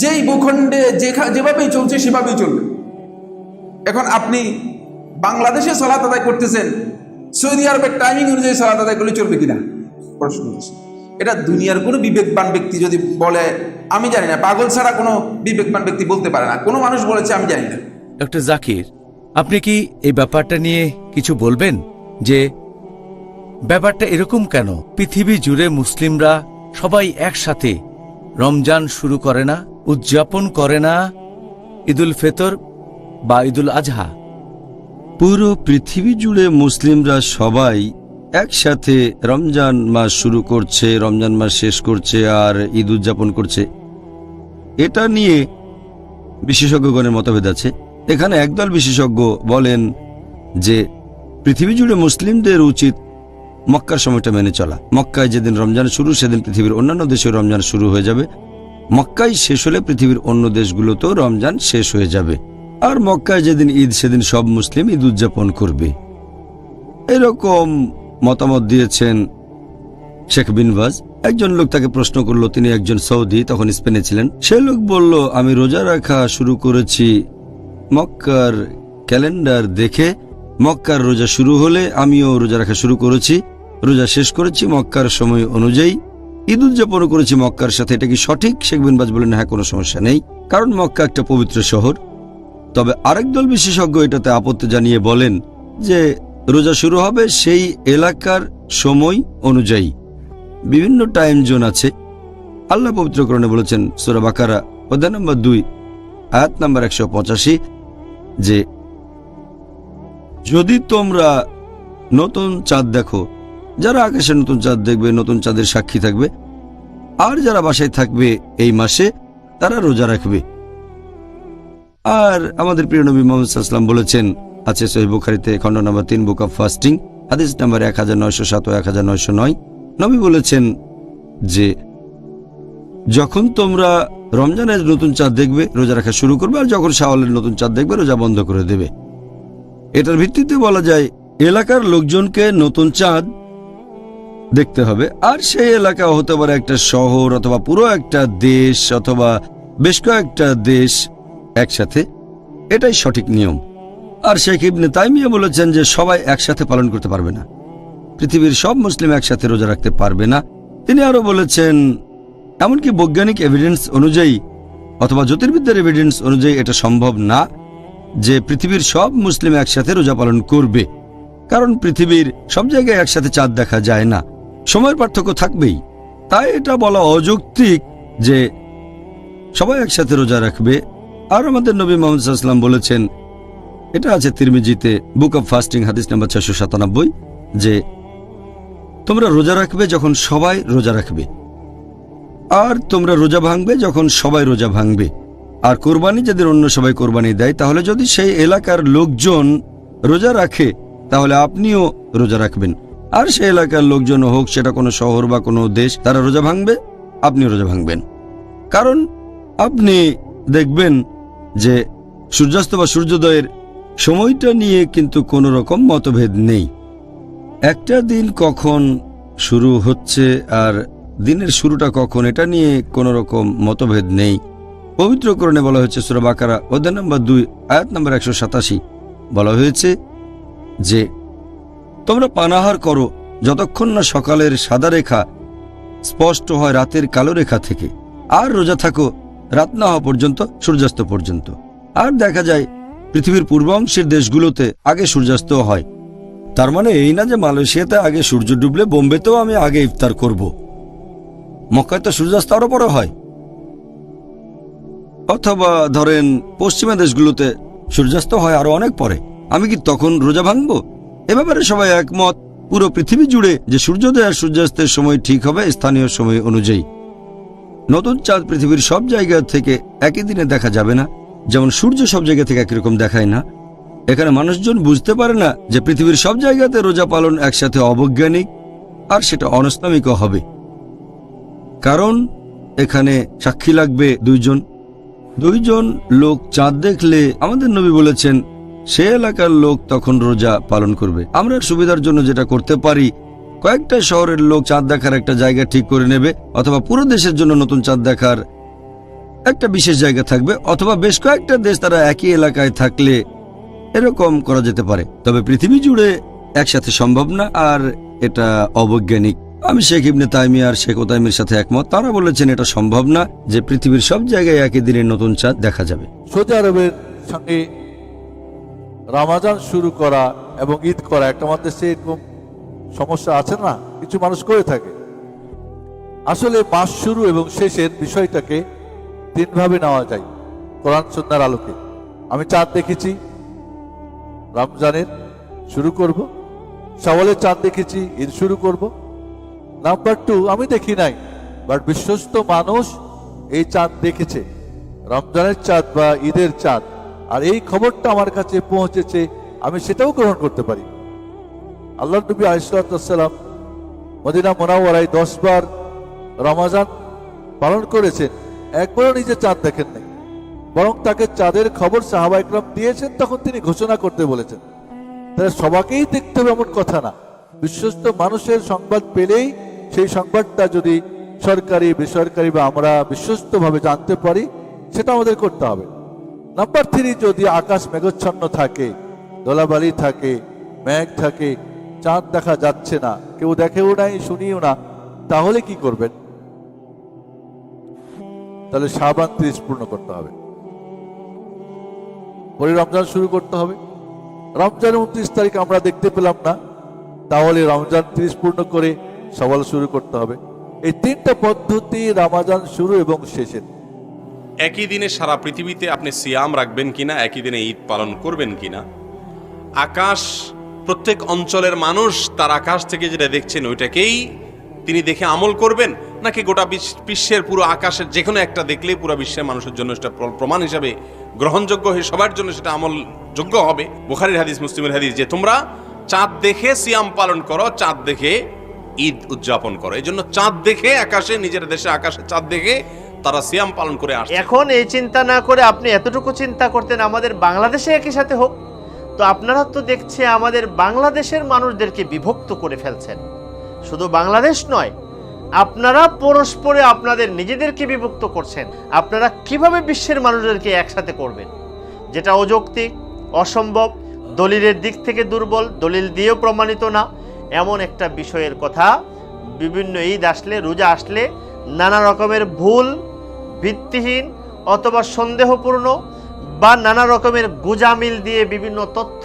যেই ভূখণ্ডে যেভাবেই চলছে সেভাবেই চলবে। এখন আপনি বাংলাদেশে সালাত আদায় করতেছেন, সৌদি আরবের টাইমিং অনুযায়ী সালাত আদায় করলে চলবে কিনা? প্রশ্ন এটা দুনিয়ার কোনো বিবেকবান ব্যক্তি যদি বলে, আমি জানি না। পাগল ছাড়া কোনো বিবেকবান ব্যক্তি বলতে পারে না। কোনো মানুষ বলেছে, আমি জানি না। ডক্টর জাকির, আপনি কি এই ব্যাপারটা নিয়ে কিছু বলবেন? যে ব্যাপারটা এরকম কেন? পৃথিবী জুড়ে মুসলিমরা সবাই একসাথে রমজান শুরু করে না, উদযাপন করে না ঈদুল ফেতর বা ঈদুল আজহা। পুরো পৃথিবী জুড়ে মুসলিমরা সবাই একসাথে রমজান মাস শুরু করছে, রমজান মাস শেষ করছে আর ঈদ উদযাপন করছে। এটা নিয়ে বিশেষজ্ঞগণের মতভেদ আছে। এখানে একদল বিশেষজ্ঞ বলেন যে, পৃথিবী জুড়ে মুসলিমদের উচিত মক্কার সময়টা মেনে চলা। মক্কায় যেদিন রমজান শুরু, সেদিন পৃথিবীর অন্যান্য দেশেও রমজান শুরু হয়ে যাবে। মক্কায় শেষ হলে পৃথিবীর অন্য দেশগুলোতেও রমজান শেষ হয়ে যাবে। আর মক্কায় যেদিন ঈদ, সেদিন সব মুসলিম ঈদ উদযাপন করবে। এরকম মতামত দিয়েছেন শেখ বিনবাজ একজন লোক তাকে প্রশ্ন করল, তিনি একজন সৌদি? তখন স্পেনে ছিলেন। সে লোক বলল, আমি রোজা রাখা শুরু করেছি মক্কার ক্যালেন্ডার দেখে। মক্কার রোজা শুরু হলে আমিও রোজা রাখা শুরু করেছি। রোজা শেষ করেছি, মক্কার সময় অনুযায়ী ঈদ উদযাপন করেছি মক্কার সাথে। এটা কি সঠিক? শেখ বিনবাজ বলেন হ্যাঁ কোনো সমস্যা নেই। কারণ মক্কা একটা পবিত্র শহর। তবে আরেক দল বিশেষজ্ঞ এটাতে আপত্তি জানিয়ে বলেন যে, রোজা শুরু হবে সেই এলাকার সময় অনুযায়ী। বিভিন্ন টাইম জোন আছে। আল্লাহ পবিত্রকরণে বলেছেন, সুরা বাকারা, অধ্যায় নম্বর দুই, আয়াত নম্বর একশো পঁচাশি, যে, যদি তোমরা নতুন চাঁদ দেখো যারা আকাশে নতুন চাঁদ দেখবে, নতুন চাঁদের সাক্ষী থাকবে, আর যারা বাসায় থাকবে এই মাসে, তারা রোজা রাখবে। আর আমাদের প্রিয় নবী মোহাম্মদ বলেছেন, আছে সহি বুখারিতে খণ্ড নম্বর তিন, বুক অফ ফাস্টিং, হাদিস নাম্বার এক হাজার নয়শো সাত ও এক হাজার নয়শো নয়। নবী বলেছেন যে, যখন তোমরা রমজানের নতুন চাঁদ দেখবে, রোজা রাখা শুরু করবে, আর যখন শাওয়ালের নতুন চাঁদ দেখবে, রোজা বন্ধ করে দেবে। এটার ভিত্তিতে বলা যায়, এলাকার লোকজনকে নতুন চাঁদ দেখতে হবে। আর সেই এলাকা হতে পারে একটা শহর অথবা পুরো একটা দেশ অথবা বেশ কয়েকটা দেশ একসাথে। এটাই সঠিক নিয়ম। আর শেখ ইবনে তাইমিয়া বলেছেন যে সবাই একসাথে পালন করতে পারবে না। পৃথিবীর সব মুসলিম একসাথে রোজা রাখতে পারবে না। তিনি আরও বলেছেন, এমনকি বৈজ্ঞানিক এভিডেন্স অনুযায়ী অথবা জ্যোতির্বিদ্যার এভিডেন্স অনুযায়ী এটা সম্ভব না যে পৃথিবীর সব মুসলিম একসাথে রোজা পালন করবে। কারণ পৃথিবীর সব জায়গায় একসাথে চাঁদ দেখা যায় না। সময়ের পার্থক্য থাকবেই। তাই এটা বলা অযৌক্তিক যে সবাই একসাথে রোজা রাখবে। আর আমাদের নবী মোহাম্মদ সাল্লাম বলেছেন, এটা আছে তিরমিজিতে, বুক অব ফাস্টিং, হাদিস নাম্বার ছশো সাতানব্বই, যে তোমরা রোজা রাখবে যখন সবাই রোজা রাখবে। আর তোমরা রোজা ভাঙবে যখন সবাই রোজা ভাঙবে। আর কোরবানি যাদের অন্য সবাই কোরবানি দেয়, তাহলে যদি সেই এলাকার লোকজন রোজা রাখে, তাহলে আপনিও রোজা রাখবেন। আর সেই এলাকার লোকজন হোক, সেটা কোনো শহর বা কোনো দেশ, তারা রোজা ভাঙবে আপনিও রোজা ভাঙবেন। কারণ আপনি দেখবেন যে সূর্যাস্ত বা সূর্যোদয়ের সময়টা নিয়ে কিন্তু কোনো রকম মতভেদ নেই। একটা দিন কখন শুরু হচ্ছে আর দিনের শুরুটা কখন, এটা নিয়ে কোনো রকম মতভেদ নেই। পবিত্রকরণে বলা হয়েছে সুরা বাকারা, অধ্যায় নম্বর দুই, আয়াত নম্বর একশো সাতাশি। বলা হয়েছে যে তোমরা পানাহার করো যতক্ষণ না সকালের সাদা রেখা স্পষ্ট হয় রাতের কালো রেখা থেকে। আর রোজা থাকো, রাত না হওয়া পর্যন্ত, সূর্যাস্ত পর্যন্ত। আর দেখা যায়, পৃথিবীর পূর্বাংশের দেশগুলোতে আগে সূর্যাস্ত হয়। তার মানে এই না যে মালয়েশিয়াতে আগে সূর্য ডুবলে বোম্বেতেও আমি আগে ইফতার করব। মক্কায় তো সূর্যাস্ত আরও বড় হয়। অথবা ধরেন, পশ্চিমা দেশগুলোতে সূর্যাস্ত হয় আরও অনেক পরে। আমি কি তখন রোজা ভাঙব? এ ব্যাপারে সবাই একমত। পুরো পৃথিবী জুড়ে যে সূর্যোদয় আর সূর্যাস্তের সময় ঠিক হবে, স্থানীয় সময় অনুযায়ী। নতুন চাঁদ পৃথিবীর সব জায়গা থেকে একই দিনে দেখা যাবে না। যেমন সূর্য সব জায়গা থেকে একই রকম দেখায় না। এখানে মানুষজন বুঝতে পারে না যে পৃথিবীর সব জায়গাতে রোজা পালন একসাথে অবৈজ্ঞানিক আর সেটা অনস্তামিকও হবে। কারণ এখানে সাক্ষী লাগবে দুইজন। দুইজন লোক চাঁদ দেখলে আমাদের নবী বলেছেন সে এলাকার লোক তখন রোজা পালন করবে। আমরা সুবিধার জন্য যেটা করতে পারি, কয়েকটা শহরের লোক চাঁদ দেখার একটা জায়গা ঠিক করে নেবে, অথবা পুরো দেশের জন্য নতুন চাঁদ দেখার একটা বিশেষ জায়গা থাকবে, অথবা বেশ কয়েকটা দেশ তারা একই এলাকায় থাকলে এরকম করা যেতে পারে। তবে পৃথিবী জুড়ে একসাথে সম্ভব না, আর এটা অবৈজ্ঞানিক। আমি শেখ ইবনে তাইমিয়া আর শেখ ওতাইমের সাথে একমত। তারা বলেছেন এটা সম্ভব না যে পৃথিবীর সব জায়গায় একই দিনে নতুন চাঁদ দেখা যাবে। সৌদি আরবের সঙ্গে রামাজান শুরু করা এবং ঈদ করা একটা আমাদের দেশে এরকম সমস্যা আছে না? কিছু মানুষ করে থাকে। আসলে মাস শুরু এবং শেষের বিষয়টাকে তিনভাবে নেওয়া যায়, কোরআন সন্ন্যার আলোকে। আমি চাঁদ দেখেছি, রমজানের শুরু করব সওয়ালের চাঁদ দেখেছি, ঈদ শুরু করব। নাম্বার টু, আমি দেখি নাই বাট বিশ্বস্ত মানুষ এই চাঁদ দেখেছে। রমজানের চাঁদ বা ঈদের চাঁদ আর এই খবরটা আমার কাছে পৌঁছেছে, আমি সেটাও গ্রহণ করতে পারি। আল্লাহ নবী আলিসাল্লাম মদিনা মোনাওয়ারায় দশ বার রমাজান পালন করেছেন, একবারও নিজে চাঁদ দেখেন নাই। বরং তাকে চাঁদের খবর সাহাবা ইকরাম দিয়েছেন, তখন তিনি ঘোষণা করতে বলেছেন। তাহলে সবাকেই দেখতে হবে এমন কথা না। বিশ্বস্ত মানুষের সংবাদ পেলেই সেই সংবাদটা যদি সরকারি, বেসরকারি বা আমরা বিশ্বস্তভাবে জানতে পারি, সেটা আমাদের করতে হবে। নাম্বার থ্রি যদি আকাশ মেঘচ্ছন্ন থাকে দোলাবালি থাকে, মেঘ থাকে, চাঁদ দেখা যাচ্ছে না, কেউ দেখেও নাই, শুনিও না, তাহলে কি করবেন? তাহলে সাবান ত্রিশ পূর্ণ করতে হবে। পরে রমজান শুরু করতে হবে। রমজান উনত্রিশ তারিখ আমরা দেখতে পেলাম না, তাহলে রমজান ত্রিশ পূর্ণ করে সওয়াল শুরু করতে হবে। এই তিনটা পদ্ধতি রামাজান শুরু এবং শেষের। একই দিনে সারা পৃথিবীতে আপনি সিয়াম রাখবেন কিনা, একই দিনে ঈদ পালন করবেন কিনা? আকাশ, প্রত্যেক অঞ্চলের মানুষ তার আকাশ থেকে যেটা দেখছেন ওইটাকেই তিনি দেখে আমল করবেন? নাকি গোটা বিশ্ব- বিশ্বের পুরো আকাশের যে কোনো একটা দেখলেই পুরো বিশ্বের মানুষের জন্য সেটা প্রমাণ হিসাবে গ্রহণযোগ্য হয়ে সবার জন্য সেটা আমলযোগ্য হবে? বুখারির হাদিস, মুসলিমের হাদিস, যে তোমরা চাঁদ দেখে সিয়াম পালন করো, চাঁদ দেখে ঈদ উদযাপন করো। এই জন্য চাঁদ দেখে আকাশে, নিজের দেশে আকাশে চাঁদ দেখে তারা সিয়াম পালন করে আসছে। এখন এই চিন্তা না করে আপনি এতটুকু চিন্তা করতেন আমাদের বাংলাদেশে একই সাথে হোক। তো আপনারা তো দেখছে আমাদের বাংলাদেশের মানুষদেরকে বিভক্ত করে ফেলছেন। শুধু বাংলাদেশ নয়, আপনারা পরস্পরে আপনাদের নিজেদেরকে বিভক্ত করছেন। আপনারা কীভাবে বিশ্বের মানুষদেরকে একসাথে করবেন? যেটা অযৌক্তিক, অসম্ভব, দলিলের দিক থেকে দুর্বল, দলিল দিয়েও প্রমাণিত না। এমন একটা বিষয়ের কথা, বিভিন্ন ঈদ আসলে, রোজা আসলে, নানা রকমের ভুল ভিত্তিহীন অথবা সন্দেহপূর্ণ বা নানা রকমের গোজামিল দিয়ে বিভিন্ন তথ্য,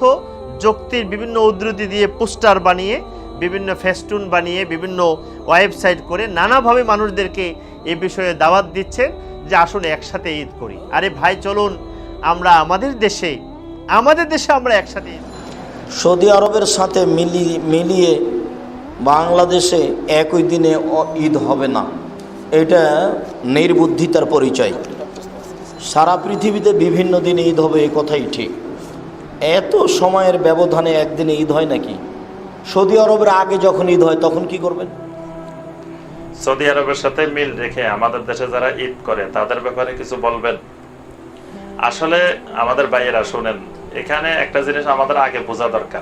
যুক্তির বিভিন্ন উদ্ধৃতি দিয়ে পোস্টার বানিয়ে, বিভিন্ন ফেস্টুন বানিয়ে, বিভিন্ন ওয়েবসাইট করে নানাভাবে মানুষদেরকে এ বিষয়ে দাওয়াত দিচ্ছেন যে আসলে একসাথে ঈদ করি। আরে ভাই, চলুন, আমরা আমাদের দেশে আমাদের দেশে আমরা একসাথে ঈদ সৌদি আরবের সাথে মিলি, মিলিয়ে বাংলাদেশে একই দিনে ঈদ হবে না। এটা নির্বুদ্ধিতার পরিচয়। সারা পৃথিবীতে বিভিন্ন দিনে ঈদ হবে এ কথাই ঠিক। এত সময়ের ব্যবধানে একদিনে ঈদ হয় নাকি? সৌদি আরবের আগে যখন ঈদ হয়, তখন কি করবেন? সৌদি আরবের সাথে মিল রেখে আমাদের দেশে যারা ঈদ করে, তাদের ব্যাপারে কিছু বলবেন? আসলে আমাদের ভাইয়েরা, শুনেন, এখানে একটা জিনিস আমাদের আগে বোঝা দরকার।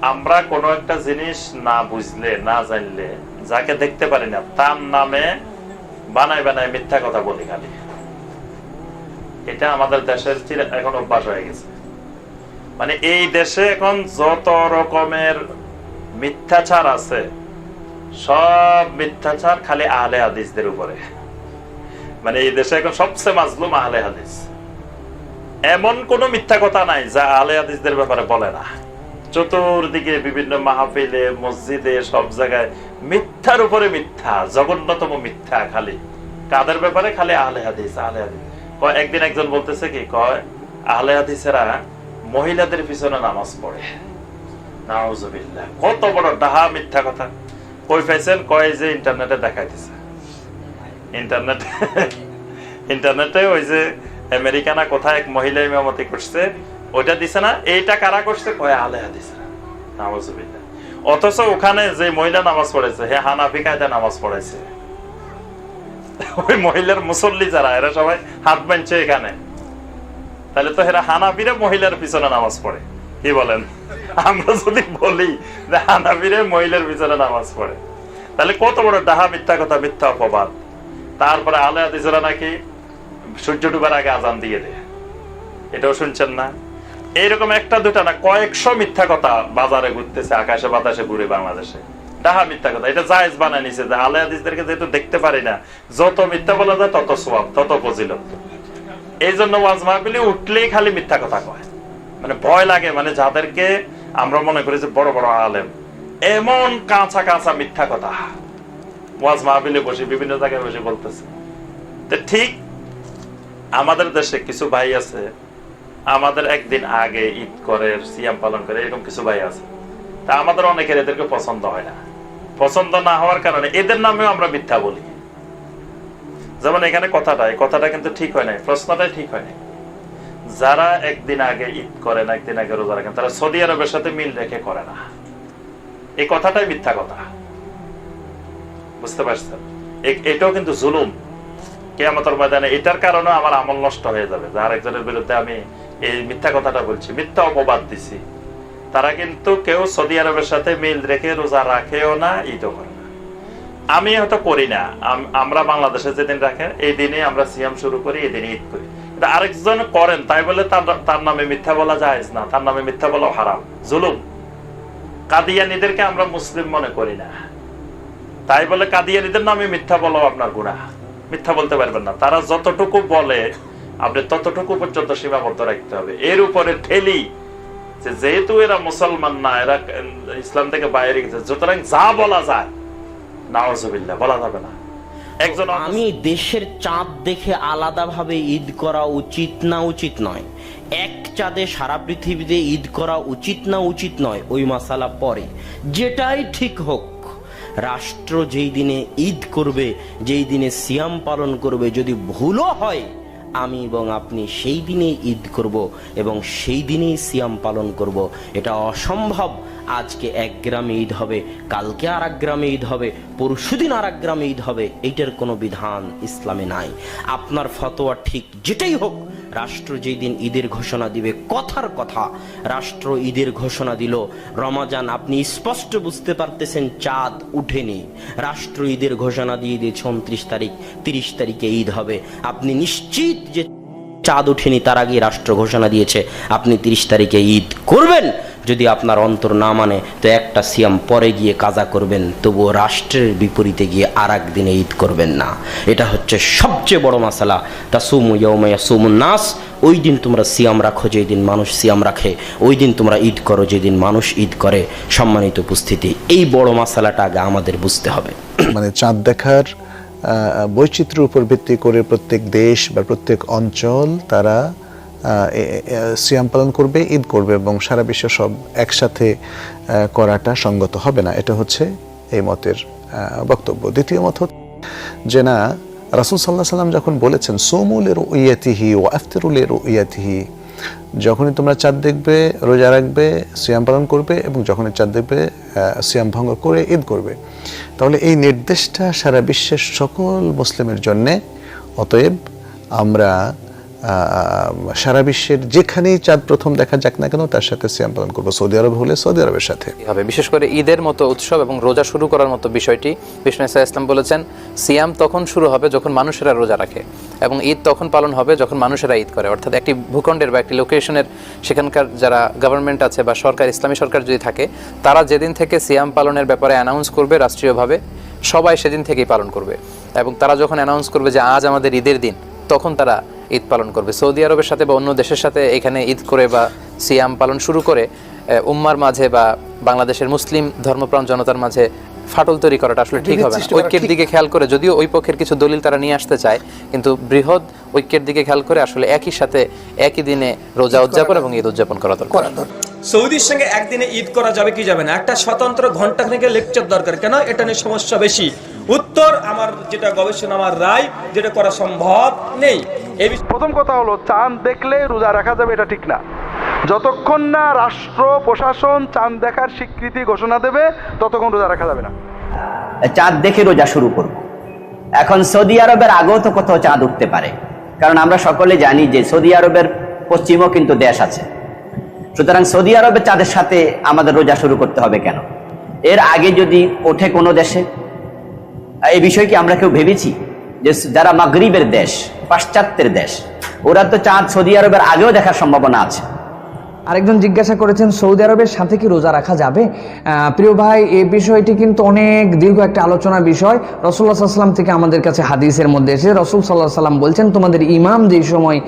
আমরা কোনো একটা জিনিস না বুঝলে, না জানলে যাকে দেখতে পারি না, তার নামে বানায় বানায় মিথ্যা কথা বলি খালি। এটা আমাদের দেশের এখন অভ্যাস হয়ে গেছে। মানে এই দেশে এখন যত রকমের মিথ্যাচার আছে, সব মিথ্যাচার খালি আহলে হাদিসদের উপরে। মানে এই দেশে এখন সবচেয়ে মাজলুম আহলে হাদিস। এমন কোন মিথ্যা কথা নাই যা আহলে হাদিসদের ব্যাপারে বলে না। চতুর্দিকে বিভিন্ন মাহফিলে, মসজিদে, সব জায়গায় মিথ্যার উপরে মিথ্যা, জঘন্যতম মিথ্যা খালি। কাদের ব্যাপারে? খালি আহলে হাদিস আহলে হাদিস। কয়, একদিন একজন বলতেছে কি, কয়, আহলে হাদিসেরা মহিলাদের পিছনে নামাজ পড়ে। নাউজুবিল্লাহ, কত বড় ডাহা মিথ্যা কথা। কই পাইছেন? কয়, যে ইন্টারনেটে দেখাইতেছে। ইন্টারনেট, ইন্টারনেটে ওই যে আমেরিকানা কোথায় এক মহিলা ইমামতি করছে, ওইটা দিছে না, এইটা কারা করছে? কয় আলে হাদিস নাউজুবিল্লাহ। অথচ ওখানে যে মহিলা নামাজ পড়েছে, হে হানাফি কায়দা নামাজ পড়েছে। ওই মহিলার মুসল্লি যারা, এরা সবাই হাত বানছে এখানে। তাহলে তো এরা হানাফিরা মহিলার পিছনে নামাজ পড়ে। কি বলেন? আমরা যদি বলি যে হানাফিরে মহিলার পিছনে নামাজ পড়ে, তাহলে কত বড় ডাহা মিথ্যা কথা, মিথ্যা অপবাদ। তারপরে আলে হাদিসরা নাকি সূর্য ডুবার আগে আজান দিয়ে দেয়। এটাও শুনছেন না? এইরকম একটা দুটা না, কয়েকশো মিথ্যা কথা বাজারে ঘুরতেছে, আকাশে বাতাসে ঘুরে বাংলাদেশে। ডাহা মিথ্যা কথা, এটা জায়েজ বানায় নিছে যে আলে যেহেতু দেখতে পারি না, যত মিথ্যা বলা যায় তত তত ফজিলত। এই জন্য ওয়াজ উঠলেই খালি মিথ্যা কথা কয়। মানে ভয় লাগে মানে যাদেরকে আমরা মনে করি যে বড় বড় আলেম, এমন কাঁচা কাঁচা মিথ্যা কথা। ওয়াজ মাহফিলে বসে, বিভিন্ন জায়গায় বসে বলতেছে। ঠিক আমাদের দেশে কিছু ভাই আছে আমাদের একদিন আগে ঈদ করে, সিয়াম পালন করে, এরকম কিছু ভাই আছে। তা আমাদের অনেকের এদেরকে পছন্দ হয় না। পছন্দ না হওয়ার কারণে এদের নামেও আমরা মিথ্যা বলি। যেমন এখানে কথাটা কথাটা কিন্তু ঠিক হয় নাই, প্রশ্নটাই ঠিক হয় নাই। যারা একদিন আগে ঈদ করে না একদিন আগে রোজা রাখেন, তারা সৌদি আরবের সাথে মিল রেখে করে না। এই কথাটাই মিথ্যা কথা। বুঝতে পারছেন? এটাও কিন্তু জুলুম। কেয়ামতের ময়দানে এটার কারণে আমার আমল নষ্ট হয়ে যাবে। যার একজনের বিরুদ্ধে আমি এই মিথ্যা কথাটা বলছি, মিথ্যা অপবাদ দিছি। তারা কিন্তু কেউ সৌদি আরবের সাথে মিল রেখে রোজা রাখেও না, ঈদও করে না। আমি হয়তো করি না। আমরা বাংলাদেশে যেদিন রাখে, এই দিনে আমরা সিয়াম শুরু করি, এই দিনে ঈদ করি। কিন্তু আরেকজন করেন, তাই বলে তার তার নামে মিথ্যা বলা যায় না, তার নামে মিথ্যা বলা হারাম। জুলুম। কাদিয়ানিদেরকে আমরা মুসলিম মনে করি না। তাই বলে কাদিয়ানিদের নামে মিথ্যা বলো আপনার গুণা মিথ্যা বলতে পারবেন না। তারা যতটুকু বলে আপনি ততটুকু পর্যন্ত সীমাবদ্ধ রাখতে হবে। এর উপরে ঠেলি যেহেতু এরা মুসলমান না, এরা ইসলাম থেকে বাইরে গেছে, সুতরাং যা বলা যায় নাওজবিল্লা বলা যাবে না। একজন আমি দেশের চাঁদ দেখে আলাদাভাবে ঈদ করা উচিত না উচিত নয়। এক চাঁদে সারা পৃথিবীতে ঈদ করা উচিত না উচিত নয়, ওই মাসালা পরে। যেটাই ঠিক হোক, রাষ্ট্র যেই দিনে ঈদ করবে, যেই দিনে সিয়াম পালন করবে, যদি ভুলও হয় আমি এবং আপনি সেই দিনেই ঈদ করব এবং সেই দিনেই সিয়াম পালন করব। এটা অসম্ভব। আজকে এক গ্রামে ঈদ হবে, কালকে আর এক গ্রামে ঈদ হবে, পরশুদিন আর এক গ্রামে ঈদ হবে। এইটার কোনো বিধান ইসলামে নাই। আপনার ফতোয়া ঠিক যেটাই হোক রাষ্ট্র যেই দিন ঈদের ঘোষণা দিবে, কথার কথা রাষ্ট্র ঈদের ঘোষণা দিল। রমাজান, আপনি স্পষ্ট বুঝতে পারতেছেন, চাঁদ উঠেনি। রাষ্ট্র ঈদের ঘোষণা দিয়ে দিয়েছে, উনত্রিশ তারিখ, তিরিশ তারিখে ঈদ হবে। আপনি নিশ্চিত যে চাঁদ উঠেনি, তার আগে রাষ্ট্র ঘোষণা দিয়েছে, আপনি তিরিশ তারিখে ঈদ করবেন। যদি আপনার অন্তর না মানে তো একটা সিয়াম পরে গিয়ে কাজা করবেন, তবুও রাষ্ট্রের বিপরীতে গিয়ে আর দিনে ঈদ করবেন না। এটা হচ্ছে সবচেয়ে বড় মশালা তা সুমু ইয়ৌমায়া সুমুন নাস, ওই দিন তোমরা সিয়াম রাখো যেই দিন মানুষ সিয়াম রাখে, ওই দিন তোমরা ঈদ করো যেদিন মানুষ ঈদ করে। সম্মানিত উপস্থিতি, এই বড় মশালাটা আগে আমাদের বুঝতে হবে। মানে চাঁদ দেখার বৈচিত্র্যের উপর ভিত্তি করে প্রত্যেক দেশ বা প্রত্যেক অঞ্চল তারা সিয়াম পালন করবে, ঈদ করবে এবং সারা বিশ্ব সব একসাথে করাটা সঙ্গত হবে না। এটা হচ্ছে এই মতের বক্তব্য। দ্বিতীয় মত যে না, রাসুল সাল্লাহ সাল্লাম যখন বলেছেন সোমুলের ইয়াতিহি ও আফতেরুলের ইয়াতিহি যখনই তোমরা চাঁদ দেখবে, রোজা রাখবে, সিয়াম পালন করবে এবং যখনই চাঁদ দেখবে সিয়াম ভঙ্গ করে ঈদ করবে। তাহলে এই নির্দেশটা সারা বিশ্বের সকল মুসলিমের জন্যে, অতএব আমরা সারা বিশ্বের যেখানেই চাঁদ প্রথম দেখা যাক না কেন, তার সাথে সিয়াম পালন করব সৌদি আরব হলে সৌদি আরবের সাথে। হবে? বিশেষ করে ঈদের মতো উৎসব এবং রোজা শুরু করার মতো বিষয়টি বিষ্ণু ইসা ইসলাম বলেছেন, সিয়াম তখন শুরু হবে যখন মানুষেরা রোজা রাখে এবং ঈদ তখন পালন হবে যখন মানুষেরা ঈদ করে। অর্থাৎ একটি ভূখণ্ডের বা একটি লোকেশনের সেখানকার যারা গভর্নমেন্ট আছে বা সরকার, ইসলামী সরকার যদি থাকে, তারা যেদিন থেকে সিয়াম পালনের ব্যাপারে অ্যানাউন্স করবে রাষ্ট্রীয়ভাবে, সবাই সেদিন থেকেই পালন করবে। এবং তারা যখন অ্যানাউন্স করবে যে আজ আমাদের ঈদের দিন, তখন তারা ঈদ পালন করবে। সৌদি আরবের সাথে বা অন্য দেশের সাথে এখানে ঈদ করে বা সিয়াম পালন শুরু করে উম্মার মাঝে বা বাংলাদেশের মুসলিম ধর্মপ্রাণ জনতার মাঝে ফাটল তৈরি করাটা আসলে ঠিক হবে না। ঐক্যের দিকে খেয়াল করে যদিও ওই পক্ষের কিছু দলিল তারা নিয়ে আসতে চায় কিন্তু বৃহৎ ঐক্যের দিকে খেয়াল করে আসলে একই সাথে একই দিনে রোজা উদযাপন এবং ঈদ উদযাপন করা দরকার। সৌদির সঙ্গে একদিনে ঈদ করা যাবে কি যাবে না? একটা স্বতন্ত্র ঘণ্টা খানিকের লেকচার দরকার। কেন? এটা নিয়ে সমস্যা বেশি। উত্তর আমার যেটা গবেষণা আমার রায় যেটা করা সম্ভব নেই। এই বিষয়ে প্রথম কথা হলো চাঁদ দেখলে রোজা রাখা যাবে এটা ঠিক না। যতক্ষণ না রাষ্ট্র প্রশাসন চাঁদ দেখার স্বীকৃতি ঘোষণা দেবে ততক্ষণ রোজা রাখা যাবে না। চাঁদ দেখে রোজা শুরু করব। এখন সৌদি আরবের আগেও তো কোথাও চাঁদ উঠতে পারে। কারণ আমরা সকলে জানি যে সৌদি আরবের পশ্চিমও কিন্তু দেশ আছে। সুতরাং সৌদি আরবের চাঁদের সাথে আমাদের রোজা শুরু করতে হবে কেন? এর আগে যদি ওঠে কোনো দেশে এই বিষয় কি আমরা কেউ ভেবেছি যে যারা মাগরিবের দেশ, পাশ্চাত্যের দেশ, ওরা তো চাঁদ সৌদি আরবের আগেও দেখার সম্ভাবনা আছে। আরেকজন জিজ্ঞাসা করেছেন, সৌদি আরবের সাথে কি রোজা রাখা যাবে? প্রিয় ভাই এই বিষয়টি কিন্তু অনেক দীর্ঘ একটা আলোচনার বিষয়। রসুল্লাহ সাল্লাম থেকে আমাদের কাছে হাদিসের মধ্যে এসে রসুল সাল্লাহ সাল্লাম বলছেন, তোমাদের ইমাম যেই সময়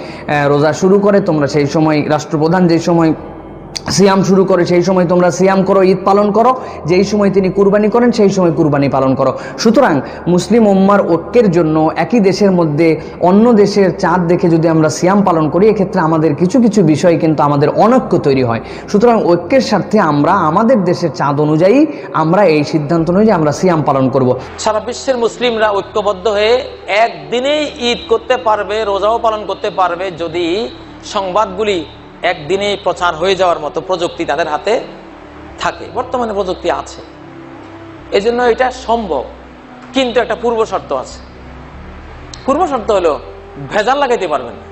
রোজা শুরু করে, তোমরা সেই সময় রাষ্ট্রপ্রধান যেই সময় সিয়াম শুরু করে, সেই সময় তোমরা সিয়াম করো, ঈদ পালন করো, যেই সময় তিনি কুরবানি করেন, সেই সময় কুরবানি পালন করো। সুতরাং মুসলিম উম্মার ঐক্যের জন্য একই দেশের মধ্যে অন্য দেশের চাঁদ দেখে যদি আমরা সিয়াম পালন করি, এক্ষেত্রে আমাদের কিছু কিছু বিষয় কিন্তু আমাদের অনৈক্য তৈরি হয়। সুতরাং ঐক্যের স্বার্থে আমরা, আমাদের দেশের চাঁদ অনুযায়ী আমরা এই সিদ্ধান্ত অনুযায়ী আমরা সিয়াম পালন করব। সারা বিশ্বের মুসলিমরা ঐক্যবদ্ধ হয়ে একদিনেই ঈদ করতে পারবে, রোজাও পালন করতে পারবে যদি সংবাদগুলি একদিনেই প্রচার হয়ে যাওয়ার মতো প্রযুক্তি তাদের হাতে থাকে। বর্তমানে প্রযুক্তি আছে। এজন্য এটা সম্ভব। কিন্তু একটা পূর্ব শর্ত আছে। পূর্ব শর্ত হলো, ভেজাল লাগাইতে পারবেন না।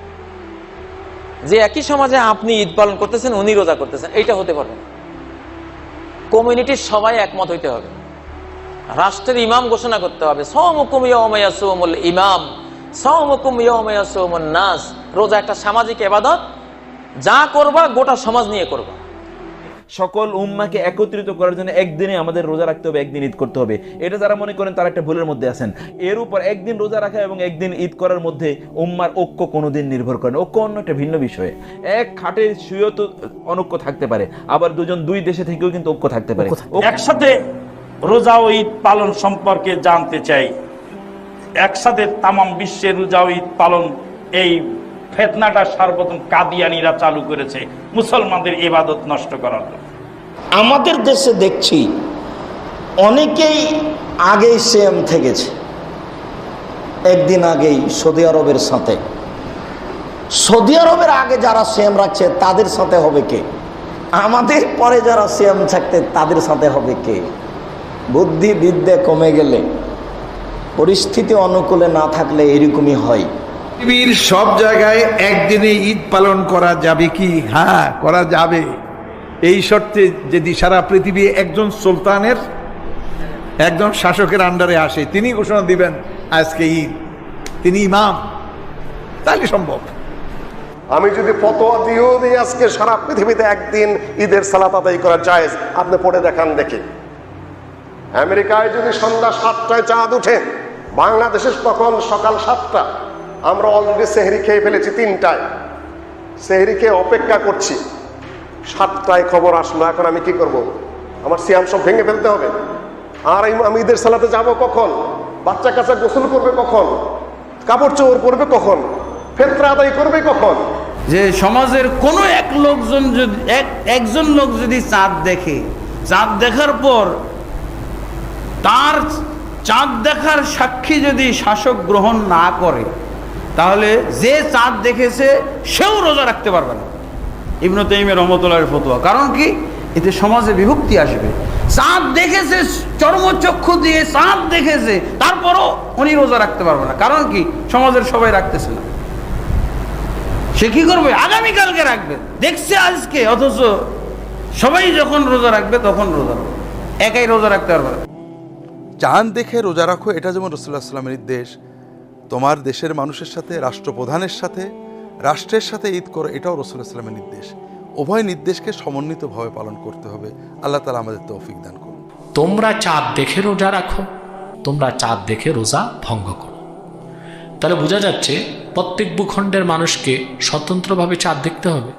যে একই সমাজে আপনি ঈদ পালন করতেছেন, উনি রোজা করতেছেন, এইটা হতে পারবে না। কমিউনিটির সবাই একমত হইতে হবে। রাষ্ট্রের ইমাম ঘোষণা করতে হবে সৌমকুম ইয়মায়াসুমুল ইমাম নাস। রোজা একটা সামাজিক এবাদত যা করবা গোটা সমাজ নিয়ে করবা। সকল উম্মাকে একত্রিত করার জন্য একদিনে আমাদের রোজা রাখতে হবে একদিন ঈদ করতে হবে। এটা যারা মনে করেন তারা একটা ভুলের মধ্যে আছেন। এর উপর একদিন রোজা রাখা এবং একদিন ঈদ করার মধ্যে উম্মার ঐক্য কোনোদিন নির্ভর করে না। ঐক্য অন্য একটা ভিন্ন বিষয়ে। এক খাটে শুয়েও তো অনৈক্য থাকতে পারে। আবার দুজন দুই দেশে থেকেও কিন্তু ঐক্য থাকতে পারে। একসাথে রোজা ও ঈদ পালন সম্পর্কে জানতে চাই। একসাথে তামাম বিশ্বের রোজা ও ঈদ পালন এই ফেতনাটা সর্বপ্রথম কাদিয়ানিরা চালু করেছে মুসলমানদের ইবাদত নষ্ট করার জন্য। আমাদের দেশে দেখছি অনেকেই আগেই সেম থেকেছে। একদিন আগেই সৌদি আরবের সাথে। সৌদি আরবের আগে যারা সেম রাখছে, তাদের সাথে হবে কে? আমাদের পরে যারা সেম থাকতে, তাদের সাথে হবে কে? বুদ্ধি বিদ্যে কমে গেলে, পরিস্থিতি অনুকূলে না থাকলে এরকমই হয়। পৃথিবীর সব জায়গায় একদিনে ঈদ পালন করা যাবে কি? হ্যাঁ করা যাবে। এই শর্তে যদি সারা পৃথিবী একজন সুলতানের, একজন শাসকের আন্ডারে আসে, তিনি ঘোষণা দিবেন, আজকে ঈদ। তিনি ইমাম। তাহলে সম্ভব। আমি যদি ফতোয়া দিয়েও দিই আজকে সারা পৃথিবীতে একদিন ঈদের সালাত আদায় করা যায় আপনি পড়ে দেখান দেখি। আমেরিকায় যদি সন্ধ্যা সাতটায় চাঁদ উঠে বাংলাদেশের তখন সকাল সাতটা। আমরা অলরেডি সেহরি খেয়ে ফেলেছি তিনটায়। সেহরি খেয়ে অপেক্ষা করছি। সাতটায় খবর আসলো, এখন আমি কি করব। আমার সিয়াম সব ভেঙে ফেলতে হবে। আর আমি- ঈদের সালাতে যাব কখন? বাচ্চা কাচ্চা গোসল করবে কখন? কাপড় চোপড় পরবে কখন? ফেতরা আদায় করবে কখন? যে সমাজের কোনো এক লোকজন যদি এক একজন লোক যদি চাঁদ দেখে, চাঁদ দেখার পর তার চাঁদ দেখার সাক্ষী যদি শাসক গ্রহণ না করে তাহলে যে চাঁদ দেখেছে, সেও রোজা রাখতে পারবে না। ইবনু তাইমের রহমতুল্লাহের ফতোয়া। কারণ কি? এতে সমাজে বিভক্তি আসবে। চাঁদ দেখেছে, চর্মচক্ষু দিয়ে চাঁদ দেখেছে, তারপরও উনি রোজা রাখতে পারবে না। কারণ কি? সমাজের সবাই রাখতেছে না। সে কি করবে? আগামীকালকে রাখবে। দেখছে আজকে, অথচ সবাই যখন রোজা রাখবে, তখন রোজা রাখবে। একাই রোজা রাখতে পারবে না। চাঁদ দেখে রোজা রাখো, এটা যেমন রসুল্লাহ সাল্লামের নির্দেশ তোমার দেশের মানুষের সাথে, রাষ্ট্রপ্রধানের সাথে, রাষ্ট্রের সাথে ঈদ করো, এটাও রসুল ইসলামের নির্দেশ। উভয় নির্দেশকে সমন্বিতভাবে পালন করতে হবে। আল্লাহ তালা আমাদের তৌফিক দান করুন। তোমরা চাঁদ দেখে রোজা রাখো, তোমরা চাঁদ দেখে রোজা ভঙ্গ করো। তাহলে বোঝা যাচ্ছে, প্রত্যেক ভূখণ্ডের মানুষকে স্বতন্ত্রভাবে চাঁদ দেখতে হবে।